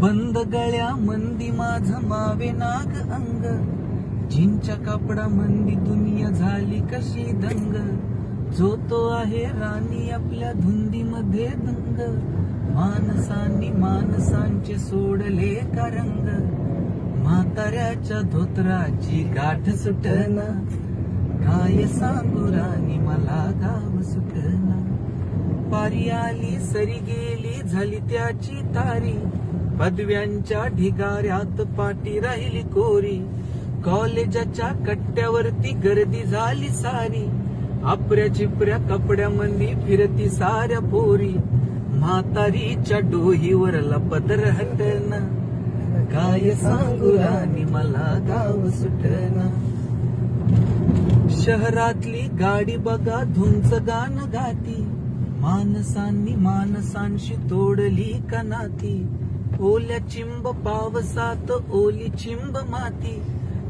बंद गळ्या मंदी माझ मावे नाग अंग. जिंच्या कापडा मंदी दुनिया झाली कशी दंग. जो तो आहे राणी आपल्या धुंदीमध्ये दंग. माणसांनी माणसांचे सोडले का रंग म्हाताऱ्याच्या धोत्राची गाठ सुटना. काय सांगू राणी मला गाव सुटना. पारी आली सरी गेली झाली त्याची तारी. पदव्यांच्या ढिगाऱ्यात पाठी राहिली कोरी. कॉलेजाच्या कट्ट्यावरती गर्दी झाली सारी. आपऱ्या चिपऱ्या कपड्यामध्ये फिरती साऱ्या पोरी. म्हातारीच्या डोहीवर लपत राहतना काय सांगू राणी मला गाव सुटना शहरातली गाडी बघा धुंच गाण गाती. माणसांनी माणसांशी तोडली का नाती? ओल्या चिंब पावसात ओली चिंब माती.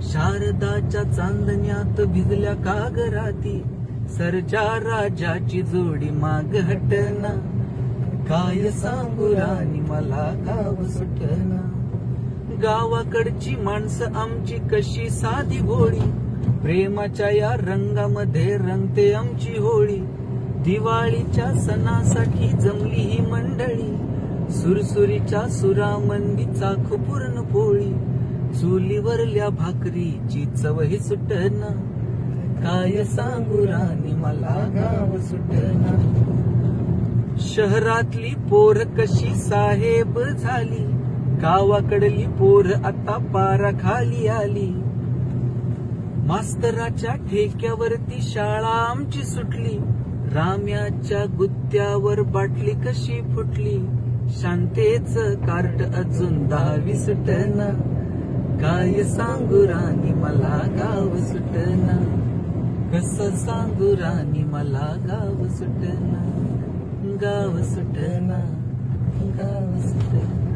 शारदाच्या चांदण्यात भिजल्या कागराती. सरजा राजाची जोडी माग हटना. काय सांगू राणी मला गाव सुटना. गावाकडची माणसं आमची कशी साधी गोळी प्रेमाच्या या रंगामध्ये रंगते आमची होळी. दिवाळीच्या सणासाठी जमली ही मंडळी. सुरसुरीच्या सुरामंदी चाख पूर्ण पोळी चुलीवरल्या भाकरीची चवही सुटना. काय सांगू राणी मला गाव सुटना. शहरातली पोर कशी साहेब झाली गावाकडली पोर आता पारा खाली आली. मास्तराच्या ठेक्यावरती शाळा आमची सुटली राम्याच्या गुत्त्यावर बाटली कशी फुटली. शांतेच कार्ट अजून दहावी सुटना. काय सांगू राणी मला गाव सुटना. कस सांगू राणी मला गाव सुटना. गाव सुटना गाव सुटना.